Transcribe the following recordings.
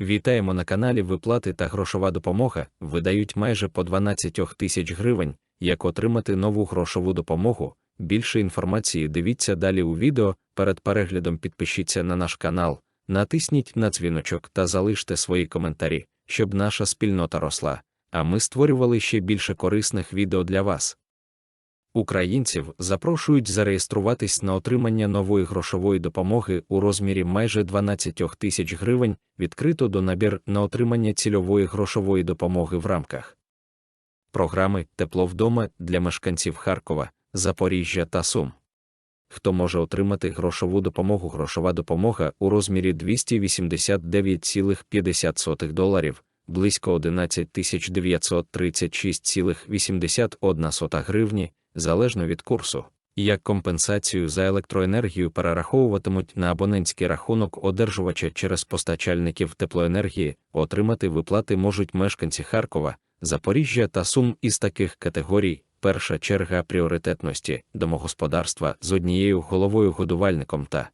Вітаємо на каналі Виплати та грошова допомога видають майже по 12 тисяч гривень. Як отримати нову грошову допомогу? Більше інформації дивіться далі у відео. Перед переглядом підпишіться на наш канал, натисніть на дзвіночок та залиште свої коментарі, щоб наша спільнота росла. А ми створювали ще більше корисних відео для вас. Українців запрошують зареєструватись на отримання нової грошової допомоги у розмірі майже 12 тисяч гривень, відкрито до набір на отримання цільової грошової допомоги в рамках програми Тепло вдома для мешканців Харкова, Запоріжжя та Сум. Хто може отримати грошову допомогу? Грошова допомога у розмірі 289,50 доларів, близько 11 936,81 гривні, залежно від курсу, як компенсацію за електроенергію перераховуватимуть на абонентський рахунок одержувача через постачальників теплоенергії, отримати виплати можуть мешканці Харкова, Запоріжжя та Сум із таких категорій. Перша черга пріоритетності домогосподарства з однією головою годувальником та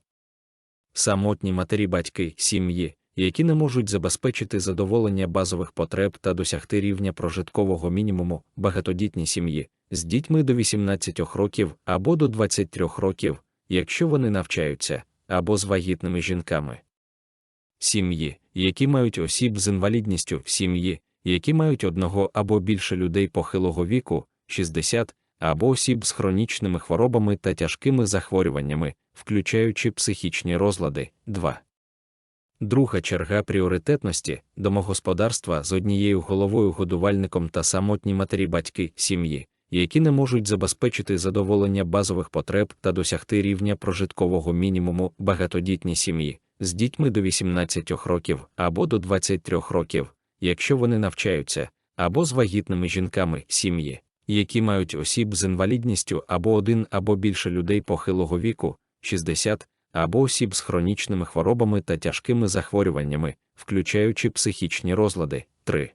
самотні матері батьки сім'ї, які не можуть забезпечити задоволення базових потреб та досягти рівня прожиткового мінімуму багатодітні сім'ї з дітьми до 18 років або до 23 років, якщо вони навчаються, або з вагітними жінками. Сім'ї, які мають осіб з інвалідністю, сім'ї, які мають одного або більше людей похилого віку, 60, або осіб з хронічними хворобами та тяжкими захворюваннями, включаючи психічні розлади, 2. Друга черга пріоритетності домогосподарства з однією головою годувальником та самотні матері батьки сім'ї, які не можуть забезпечити задоволення базових потреб та досягти рівня прожиткового мінімуму багатодітні сім'ї з дітьми до 18 років або до 23 років, якщо вони навчаються, або з вагітними жінками сім'ї, які мають осіб з інвалідністю або один або більше людей похилого віку, 60, або осіб з хронічними хворобами та тяжкими захворюваннями, включаючи психічні розлади. 3.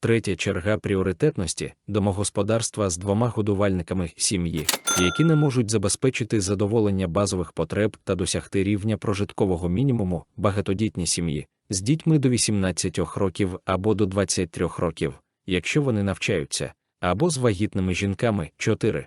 Третя черга пріоритетності домогосподарства з двома годувальниками сім'ї, які не можуть забезпечити задоволення базових потреб та досягти рівня прожиткового мінімуму багатодітні сім'ї з дітьми до 18 років або до 23 років, якщо вони навчаються, або з вагітними жінками 4.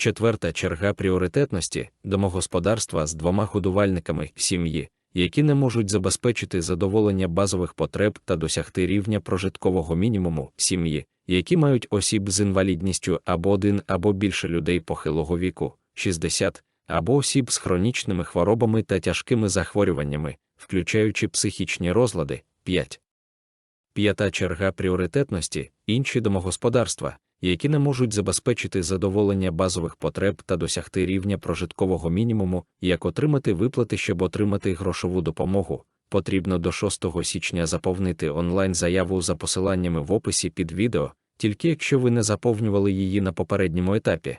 Четверта черга пріоритетності домогосподарства з двома годувальниками сім'ї, які не можуть забезпечити задоволення базових потреб та досягти рівня прожиткового мінімуму сім'ї, які мають осіб з інвалідністю або один або більше людей похилого віку, 60, або осіб з хронічними хворобами та тяжкими захворюваннями, включаючи психічні розлади, 5. П'ята черга пріоритетності інші домогосподарства, які не можуть забезпечити задоволення базових потреб та досягти рівня прожиткового мінімуму, як отримати виплати, щоб отримати грошову допомогу, потрібно до 6 січня заповнити онлайн-заяву за посиланнями в описі під відео, тільки якщо ви не заповнювали її на попередньому етапі.